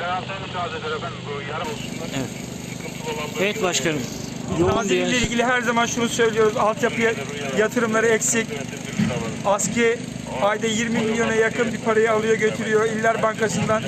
86 müsaade efendim. Bu yarım olsunlar. Evet. Sıkıntılı olan bölge Evet başkanım. Nazilli ile ilgili her zaman şunu söylüyoruz. Altyapı yatırımları eksik. ASKİ ayda 20 milyona yakın bir parayı alıyor götürüyor. İller Bankası'ndan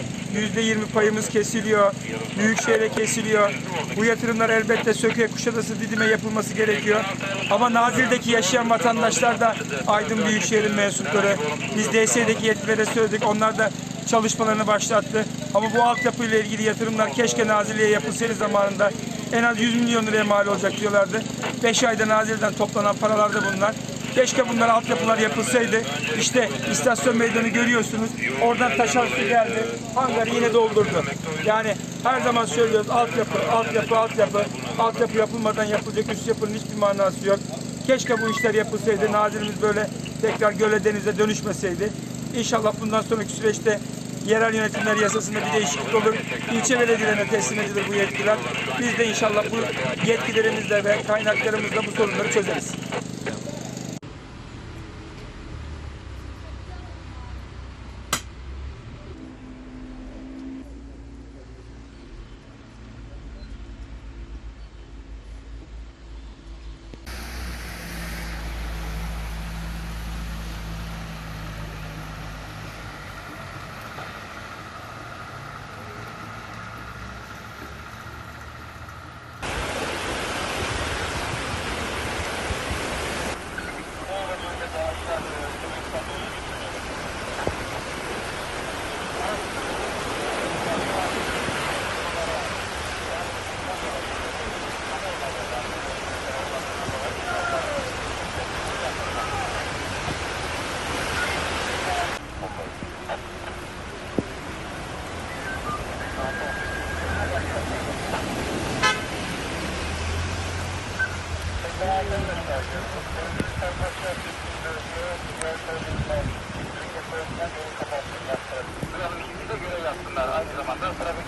%20 payımız kesiliyor. Büyükşehir'e kesiliyor. Bu yatırımlar elbette Söke, Kuşadası, Didim'e yapılması gerekiyor. Ama Nazilli'deki yaşayan vatandaşlar da Aydın Büyükşehir'in mensupları. Biz DS'deki yetkililere söyledik. Onlar da çalışmalarını başlattı. Ama bu altyapı ile ilgili yatırımlar keşke Nazilli'ye yapılsaydı zamanında. En az 100 milyon liraya mal olacak diyorlardı. 5 ayda Nazilli'den toplanan paralar da bunlar. Keşke bunlar altyapılar yapılsaydı. İşte istasyon meydanı görüyorsunuz. Oradan taşan su geldi. Hangarı yine doldurdu. Yani her zaman söylüyoruz altyapı, altyapı, altyapı. Altyapı yapılmadan yapılacak üst yapının hiçbir manası yok. Keşke bu işler yapılsaydı. Nazilimiz böyle tekrar göle denize dönüşmeseydi. İnşallah bundan sonraki süreçte yerel yönetimler yasasında bir değişiklik olur. İlçe belediyelerine teslim edilir bu yetkiler. Biz de inşallah bu yetkilerimizle ve kaynaklarımızla bu sorunları çözeriz. Buranın işini de görev yapsınlar. Aynı zamanda trafik